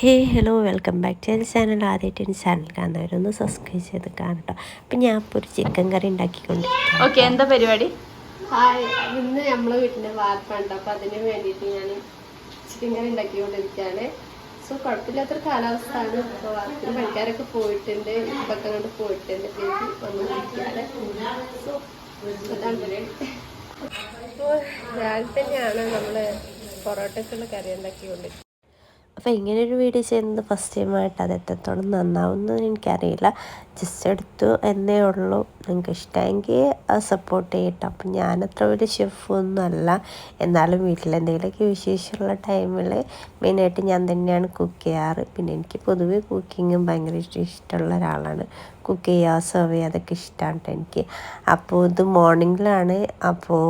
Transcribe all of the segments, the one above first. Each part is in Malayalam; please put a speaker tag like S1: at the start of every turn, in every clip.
S1: Hey hello welcome back to എന്റെ ചാനൽ. ആദ്യമായിട്ട് എന്റെ ചാനൽ കാണുന്നവരൊന്ന് സബ്സ്ക്രൈബ് ചെയ്ത് കാണട്ടോ. അപ്പം ഞാൻ ഇപ്പോൾ ഒരു ചിക്കൻ കറി ഉണ്ടാക്കിക്കൊണ്ട്
S2: ഓക്കെ എന്താ പരിപാടി?
S3: ഇന്ന് നമ്മളെ വീട്ടിന്റെ വാർപ്പുണ്ട് അപ്പോൾ അതിന് വേണ്ടിയിട്ട് ഞാൻ ചിക്കൻ കറി ഉണ്ടാക്കിക്കൊണ്ടിരിക്കുകയാണ്. സോ കുഴപ്പമില്ലാത്തൊരു കാലാവസ്ഥയാണ്. ഇപ്പോൾ വാർപ്പിന് പണിക്കാരൊക്കെ പോയിട്ടുണ്ട്. ഇപ്പൊക്കെ കൊണ്ട് പോയിട്ടുണ്ട്. ബേബി വന്നുകൊണ്ടിരിക്കുകയാണ് സോ അതാണ് ഇപ്പോൾ രാവിലെ തന്നെയാണ് നമ്മൾ പൊറോട്ടക്കുള്ള കറി ഉണ്ടാക്കിക്കൊണ്ടിരിക്കുന്നത്.
S1: അപ്പോൾ ഇങ്ങനൊരു വീഡിയോ ചെയ്യുന്നത് ഫസ്റ്റ് ടൈമായിട്ട് അത് എത്രത്തോളം നന്നാവുമെന്ന് എനിക്കറിയില്ല. ജസ്റ്റ് എടുത്തു എന്നേ ഉള്ളൂ. നിങ്ങൾക്ക് ഇഷ്ടമെങ്കിൽ സപ്പോർട്ട് ചെയ്യട്ടോ. അപ്പം ഞാനത്ര വലിയ ഷെഫൊന്നും അല്ല. എന്നാലും വീട്ടിലെന്തെങ്കിലുമൊക്കെ വിശേഷമുള്ള ടൈമിൽ മെയിനായിട്ട് ഞാൻ തന്നെയാണ് കുക്ക് ചെയ്യാറ്. പിന്നെ എനിക്ക് പൊതുവേ കുക്കിങ്ങും ഭയങ്കര ഇഷ്ടമുള്ള ഒരാളാണ്. കുക്ക് ചെയ്യുക സെർവ് ചെയ്യുക അതൊക്കെ ഇഷ്ടമാണ് കേട്ടോ എനിക്ക്. അപ്പോൾ ഇത് മോർണിംഗിലാണ് അപ്പോൾ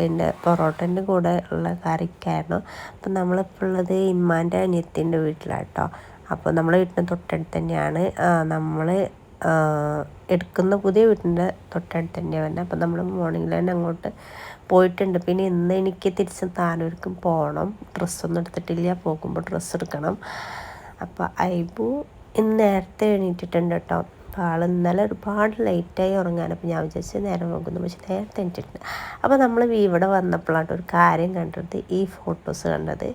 S1: എന്റെ പൊറോട്ടന്റെ കൂടെ ഉള്ള കറിക്കായിരുന്നു. അപ്പം നമ്മളിപ്പോൾ ഉള്ളത് ഇമ്മാന്റെ അനിയത്തിന്റെ വീട്ടിലാണ് കേട്ടോ അപ്പോൾ നമ്മളെ വീട്ടിന് തൊട്ടടുത്ത് തന്നെയാണ് നമ്മൾ എടുക്കുന്ന പുതിയ വീട്ടിന്റെ തൊട്ടടുത്ത് തന്നെയാണ് വരുന്നത്. അപ്പം നമ്മൾ മോർണിംഗിൽ തന്നെ അങ്ങോട്ട് പോയിട്ടുണ്ട്. പിന്നെ ഇന്ന് എനിക്ക് തിരിച്ച് താനൂർക്കും പോകണം. ഡ്രസ്സൊന്നും എടുത്തിട്ടില്ല. പോകുമ്പോൾ ഡ്രസ്സ് എടുക്കണം. അപ്പോൾ ഐബു ഇന്ന് നേരത്തെ എണീറ്റിട്ടുണ്ട് കേട്ടോ. അപ്പോൾ ആൾ ഇന്നലെ ഒരുപാട് ലേറ്റായി ഉറങ്ങാൻ. അപ്പോൾ ഞാൻ വിചാരിച്ച് നേരം നോക്കുന്നു പക്ഷെ നേരത്തെ എണീറ്റിട്ടുണ്ട്. അപ്പോൾ നമ്മൾ ഇവിടെ വന്നപ്പോഴാണ് ഒരു കാര്യം കണ്ടത്. ഈ ഫോട്ടോസ് കണ്ടത്.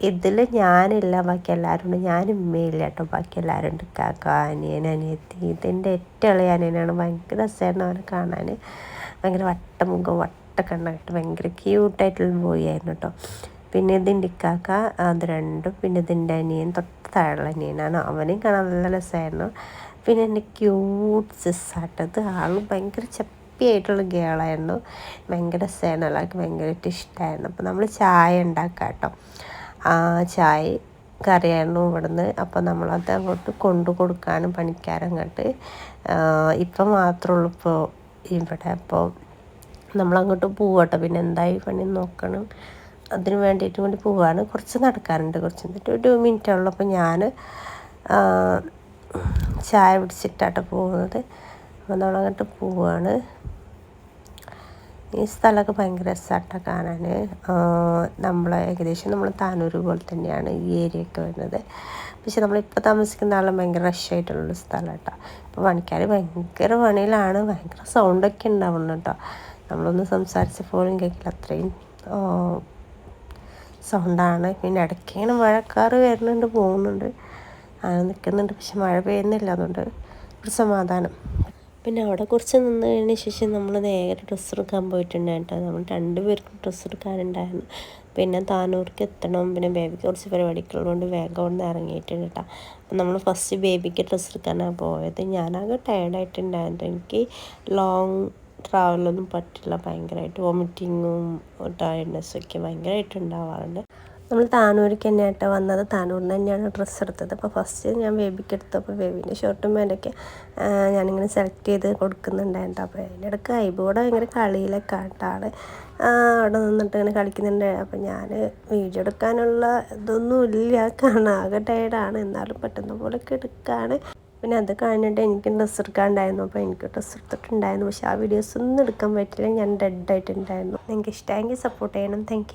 S1: ഇതിൽ ഞാനില്ല ബാക്കി എല്ലാവരും ഉണ്ട്. ഞാൻ ഉമ്മയില്ല കേട്ടോ. ബാക്കി എല്ലാവരും ഉണ്ട്. കാക്ക അനിയൻ അനിയത്തി. ഇതിന്റെ ഏറ്റവും ഇളയ അനിയനാണ്. ഭയങ്കര രസമായിരുന്നു അവനെ കാണാൻ ഭയങ്കര വട്ടമുഖം വട്ടക്കണ്ണായിട്ട് ഭയങ്കര ക്യൂട്ടായിട്ടുള്ള ബോയ് ആയിരുന്നു കേട്ടോ. പിന്നെ ഇതിന്റെ ഇക്കാക്ക അത് രണ്ടും. പിന്നെ ഇതിന്റെ അനിയൻ തൊട്ട് താഴെയുള്ള അനിയനാണ്. അവനെയും കാണാൻ നല്ല രസമായിരുന്നു. പിന്നെ എന്റെ ക്യൂട്ട് സിസ്സാട്ടത് ആളും ഭയങ്കര ചപ്പിയായിട്ടുള്ള ഗേളായിരുന്നു ഭയങ്കര രസമായിരുന്നു. എല്ലാവർക്കും ഭയങ്കരമായിട്ട് ഇഷ്ടമായിരുന്നു അപ്പോൾ നമ്മൾ ചായ ഉണ്ടാക്കാം കേട്ടോ. ചായ കറിയായിരുന്നു ഇവിടുന്ന്. അപ്പോൾ നമ്മളത് അങ്ങോട്ട് കൊണ്ടു കൊടുക്കാനും പണിക്കാരങ്ങോട്ട് ഇപ്പം മാത്രമേ ഉള്ളൂ ഇപ്പോൾ ഇവിടെ. അപ്പോൾ നമ്മളങ്ങോട്ട് പോവട്ടെ. പിന്നെ എന്തായി പണി നോക്കണം. അതിന് വേണ്ടിയിട്ട് വേണ്ടി പോവാണ്. കുറച്ച് നടക്കാറുണ്ട് കുറച്ച് എന്നിട്ട് ഒരു മിനിറ്റ് ഉള്ളപ്പോൾ ഞാൻ ചായ പിടിച്ചിട്ടാട്ടോ പോകുന്നത്. അപ്പോൾ നമ്മളങ്ങോട്ട് പോവാണ്. ഈ സ്ഥലമൊക്കെ ഭയങ്കര രസമാട്ടോ കാണാൻ നമ്മൾ ഏകദേശം നമ്മൾ താനൂർ പോലെ തന്നെയാണ് ഈ ഏരിയ ഒക്കെ വരുന്നത്. പക്ഷെ നമ്മളിപ്പോൾ താമസിക്കുന്ന ആളും ഭയങ്കര റഷായിട്ടുള്ളൊരു സ്ഥലം കേട്ടോ ഇപ്പോൾ പണിക്കാർ ഭയങ്കര പണിയിലാണ്. ഭയങ്കര സൗണ്ടൊക്കെ ഉണ്ടാവുന്നു കേട്ടോ നമ്മളൊന്ന് സംസാരിച്ച പോലും കേൾക്കില്ല അത്രയും സൗണ്ടാണ് പിന്നെ ഇടയ്ക്കാണ് മഴക്കാറ് വരുന്നുണ്ട് പോകുന്നുണ്ട്. അങ്ങനെ നിൽക്കുന്നുണ്ട് പക്ഷെ മഴ പെയ്യുന്നില്ല അതുകൊണ്ട് ഒരു സമാധാനം. പിന്നെ അവിടെ കുറച്ച് നിന്ന് കഴിഞ്ഞ ശേഷം നമ്മൾ നേരെ ഡ്രസ്സ് എടുക്കാൻ പോയിട്ടുണ്ടായിട്ടോ നമ്മൾ രണ്ടുപേർക്കും ഡ്രസ്സ് എടുക്കാനുണ്ടായിരുന്നു. പിന്നെ താനൂർക്ക് എത്തണം. പിന്നെ ബേബിക്ക് കുറച്ച് പരിപാടികളുള്ളതുകൊണ്ട് വേഗം കൊണ്ട് ഇറങ്ങിയിട്ടുണ്ട് കേട്ടോ. അപ്പം നമ്മൾ ഫസ്റ്റ് ബേബിക്ക് ഡ്രസ്സ് എടുക്കാനാണ് പോയത്. ഞാനാകെ ടയർഡായിട്ടുണ്ടായിരുന്നു എനിക്ക് ലോങ് ട്രാവലൊന്നും പറ്റില്ല. ഭയങ്കരമായിട്ട് വോമിറ്റിങ്ങും ടയർഡ്നെസ്സൊക്കെ ഭയങ്കരമായിട്ട് ഉണ്ടാവാറുണ്ട്. നമ്മൾ താനൂർക്ക് തന്നെയായിട്ട് വന്നത്. താനൂരിൽ തന്നെയാണ് ഡ്രസ്സ് എടുത്തത്. അപ്പോൾ ഫസ്റ്റ് ഞാൻ ബേബിക്ക് എടുത്തപ്പോൾ വേബിന്റെ ഷർട്ടും പാന്റൊക്കെ ഞാനിങ്ങനെ സെലക്ട് ചെയ്ത് കൊടുക്കുന്നുണ്ടായിരുന്നു. അപ്പോൾ അതിന്റെ ഇടയ്ക്ക് ഐബോടെ ഭയങ്കര കളിയിലൊക്കെ ആട്ടാണ് അവിടെ നിന്നിട്ട് ഇങ്ങനെ കളിക്കുന്നുണ്ട്. അപ്പോൾ ഞാൻ വീഡിയോ എടുക്കാനുള്ള ഇതൊന്നും ഇല്ല. കാണാൻ ആകെ ടയർഡാണ് എന്നാലും പറ്റുന്ന പോലെയൊക്കെ എടുക്കുകയാണ് പിന്നെ അത് കഴിഞ്ഞിട്ട് എനിക്ക് ഡ്രസ്സ് എടുക്കാണ്ടായിരുന്നു അപ്പോൾ എനിക്ക് ഡ്രസ്സ് എടുത്തിട്ടുണ്ടായിരുന്നു. പക്ഷേ ആ വീഡിയോസ് ഒന്നും എടുക്കാൻ പറ്റില്ല ഞാൻ ഡെഡ് ആയിട്ടുണ്ടായിരുന്നു. നിങ്ങൾക്ക് ഇഷ്ടമായെങ്കിൽ സപ്പോർട്ട് ചെയ്യണം. താങ്ക്